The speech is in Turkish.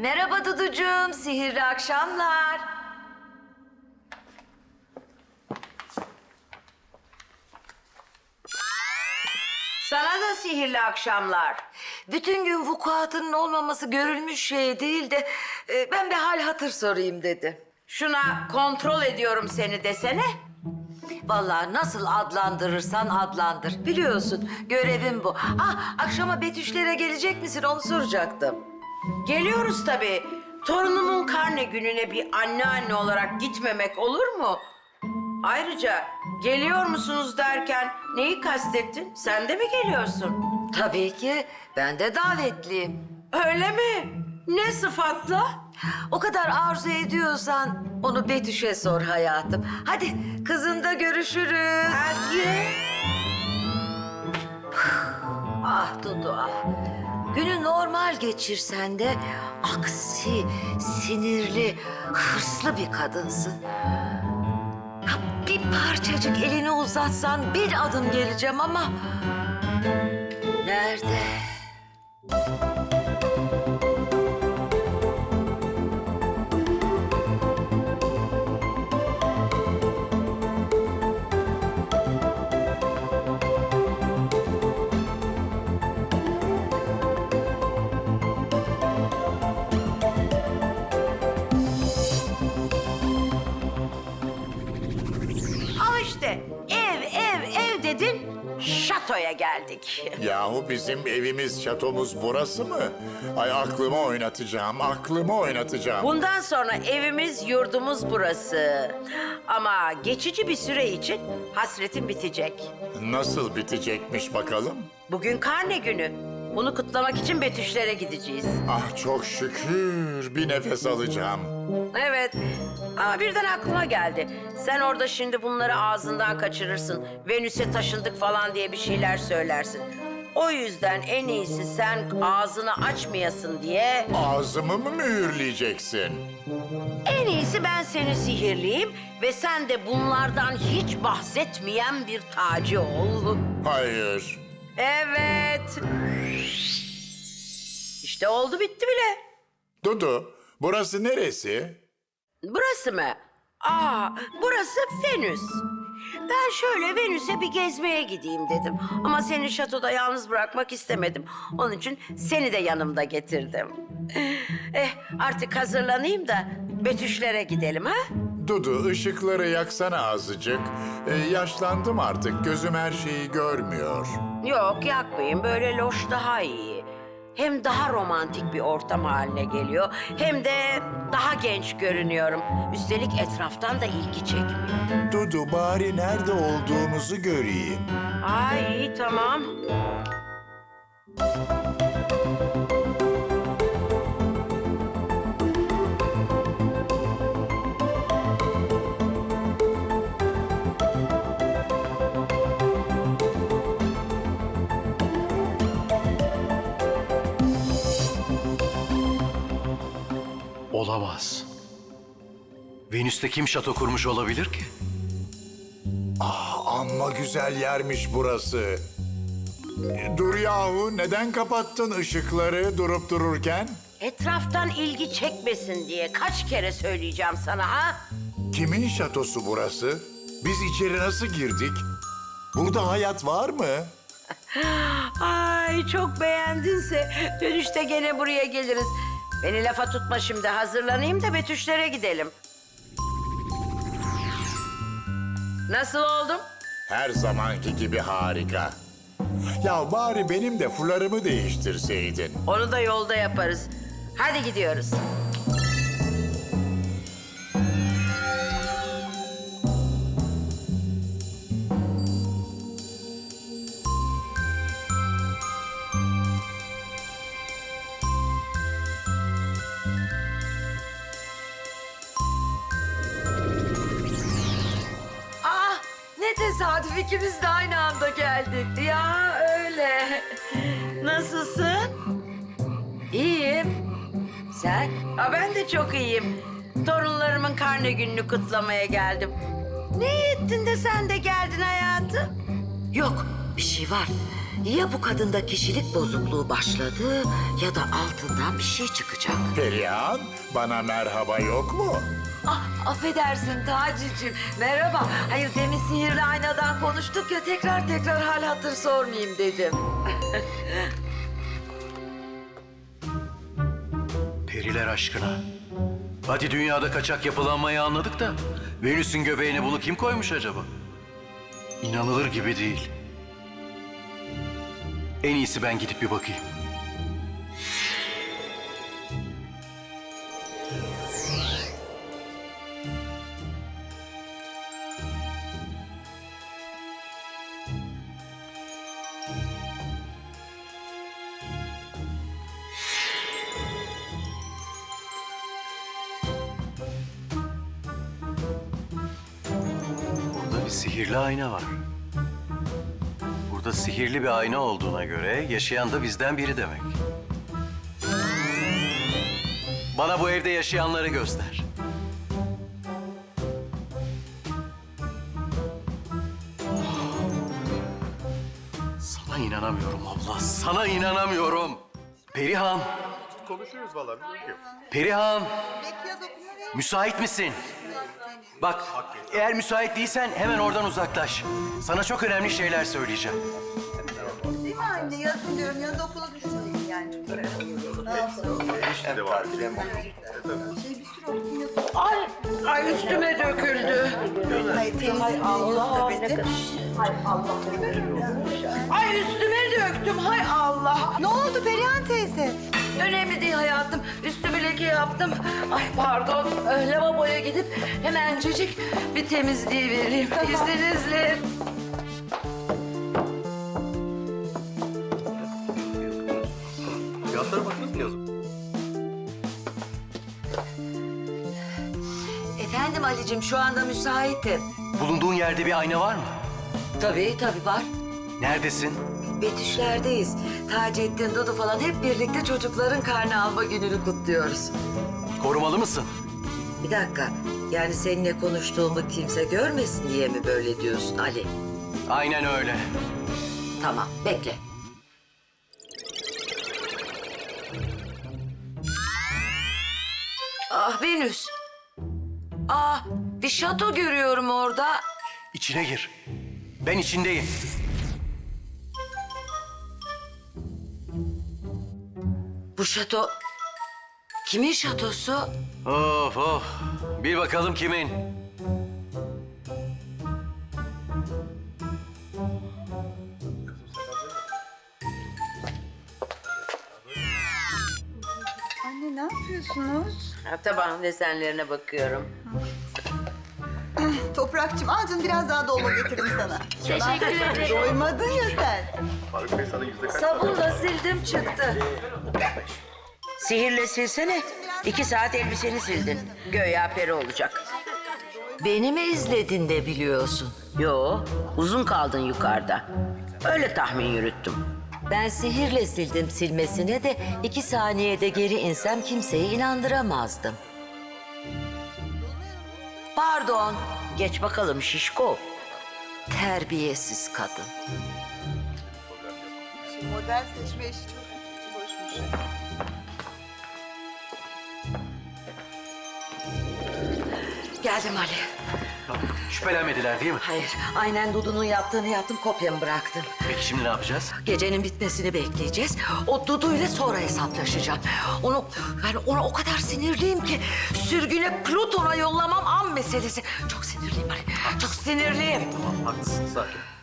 Merhaba Duducuğum, sihirli akşamlar. Sana da sihirli akşamlar. Bütün gün vukuatının olmaması görülmüş şey değil de e, ben bir hal hatır sorayım dedi. Şuna kontrol ediyorum seni desene. Vallahi nasıl adlandırırsan adlandır. Biliyorsun görevim bu. Ah akşama Betüşlere gelecek misin onu soracaktım. Geliyoruz tabii. Torunumun karne gününe bir anneanne olarak gitmemek olur mu? Ayrıca geliyor musunuz derken neyi kastettin? Sen de mi geliyorsun? Tabii ki ben de davetliyim. Öyle mi? Ne sıfatla? O kadar arzu ediyorsan onu Betüş'e sor hayatım. Hadi kızında görüşürüz. Hadi. Ah Dudu ah. Günü normal geçirsen de aksi, sinirli, hırslı bir kadınsın. Bir parçacık elini uzatsan bir adım geleceğim ama... Nerede? İşte ev ev ev dedin şatoya geldik. Yahu bizim evimiz, şatomuz burası mı? Ay aklımı oynatacağım, aklımı oynatacağım. Bundan sonra evimiz yurdumuz burası. Ama geçici bir süre için hasretin bitecek. Nasıl bitecekmiş bakalım? Bugün karne günü. Bunu kutlamak için Betüşlere gideceğiz. Ah çok şükür bir nefes alacağım. Evet. Ama birden aklıma geldi. Sen orada şimdi bunları ağzından kaçırırsın. Venüs'e taşındık falan diye bir şeyler söylersin. O yüzden en iyisi sen ağzını açmayasın diye Ağzımı mı mühürleyeceksin? en iyisi ben seni sihirleyeyim ve sen de bunlardan hiç bahsetmeyen bir taci ol. Hayır. Evet. İşte oldu bitti bile. Dudu, burası neresi? Burası mı? Aa, burası Venüs. Ben şöyle Venüs'e bir gezmeye gideyim dedim. Ama seni şatoda yalnız bırakmak istemedim. Onun için seni de yanımda getirdim. Eh, artık hazırlanayım da Betüşlere gidelim ha? Dudu, ışıkları yaksana azıcık. Ee, yaşlandım artık, gözüm her şeyi görmüyor. Yok yakmayın, böyle loş daha iyi. Hem daha romantik bir ortam haline geliyor, hem de daha genç görünüyorum. Üstelik etraftan da ilgi çekmiyor. Dudu, bari nerede olduğumuzu göreyim. Ay iyi tamam. Olamaz. Venüs'te kim şato kurmuş olabilir ki? Amma güzel yermiş burası. E, Dur yahu, neden kapattın ışıkları durup dururken? Etraftan ilgi çekmesin diye kaç kere söyleyeceğim sana ha? Kimin şatosu burası? Biz içeri nasıl girdik? Burada hayat var mı? Ay çok beğendinse dönüşte gene buraya geliriz. Beni lafa tutma şimdi hazırlanayım da Betüşlere gidelim. Nasıl oldum? Her zamanki gibi harika. Ya bari benim de fularımı değiştirseydin. Onu da yolda yaparız. Hadi gidiyoruz. İkimiz de aynı anda geldik. Ya öyle. Nasılsın? İyiyim. Sen? Aa, ben de çok iyiyim. Torunlarımın karne gününü kutlamaya geldim. Ne ettin de sen de geldin hayatım? Yok bir şey var. ya bu kadında kişilik bozukluğu başladı ya da altından bir şey çıkacak. Perihan, bana merhaba yok mu? Ah, affedersin Taci'cim. Merhaba. Hayır demin sihirli aynadan konuştuk ya tekrar tekrar hal hatır sormayayım dedim. Periler aşkına. Hadi dünyada kaçak yapılanmayı anladık da... Venüs'ün göbeğine bunu kim koymuş acaba? İnanılır gibi değil. En iyisi ben gidip bir bakayım. Sihirli ayna var. Burada sihirli bir ayna olduğuna göre yaşayan da bizden biri demek. Bana bu evde yaşayanları göster. Sana inanamıyorum abla, sana inanamıyorum. Perihan. Konuşuyoruz valla. Perihan. Müsait misin? Bak, eğer müsait değilsen hemen oradan uzaklaş. Sana çok önemli şeyler söyleyeceğim. Değil mi anne? Yazın diyorum. Yaz okula düşünmeyin yani? İşte de var. Şey bir sürü okul yapıyor. Ay, ay üstüme döküldü. Temizliği Allah ne Ay üstüme döktüm hay Allah. Ne oldu Perihan teyze? Önemli değil hayatım. Üstümü leke yaptım. Ay pardon. Ee, Lavaboya gidip hemencecik bir temizliği vereyim. İzninizle. Fiyatlara baktınız mı yazın? Efendim Ali'cim şu anda müsaitim. Bulunduğun yerde bir ayna var mı? Tabii tabii var. Neredesin? Betüşlerdeyiz. Taceddin, Dudu falan hep birlikte çocukların karne alma gününü kutluyoruz. Korumalı mısın? Bir dakika. Yani seninle konuştuğumu kimse görmesin diye mi böyle diyorsun Ali? Aynen öyle. Tamam, bekle. Ah Venüs. Ah, bir şato görüyorum orada. İçine gir. Ben içindeyim. Bu şato kimin şatosu? Of of. Bir bakalım kimin? Anne ne yapıyorsunuz? Ha, tabağın desenlerine bakıyorum. Toprakçım al canım biraz daha dolma getirdim sana. Teşekkür ederim. Doymadın ya sen. Sabunla sildim çıktı. Sihirle silsene. İki saat elbiseni sildin. Göya peri olacak. Beni mi izledin de biliyorsun? Yo, uzun kaldın yukarıda. Öyle tahmin yürüttüm. Ben sihirle sildim silmesine de iki saniyede geri insem kimseyi inandıramazdım. Pardon, Geç bakalım şişko. terbiyesiz kadın. Model seçme işi çok. Geldim Ali. Şüphelenmediler değil mi? Hayır, aynen Dudu'nun yaptığını yaptım, kopyamı bıraktım. Peki şimdi ne yapacağız? Gecenin bitmesini bekleyeceğiz. O Dudu'yla sonra hesaplaşacağım. Onu, yani ona o kadar sinirliyim ki sürgüne Plüton'a yollamam an meselesi. Çok sinirliyim Ali, çok sinirliyim. Haklısın sakin.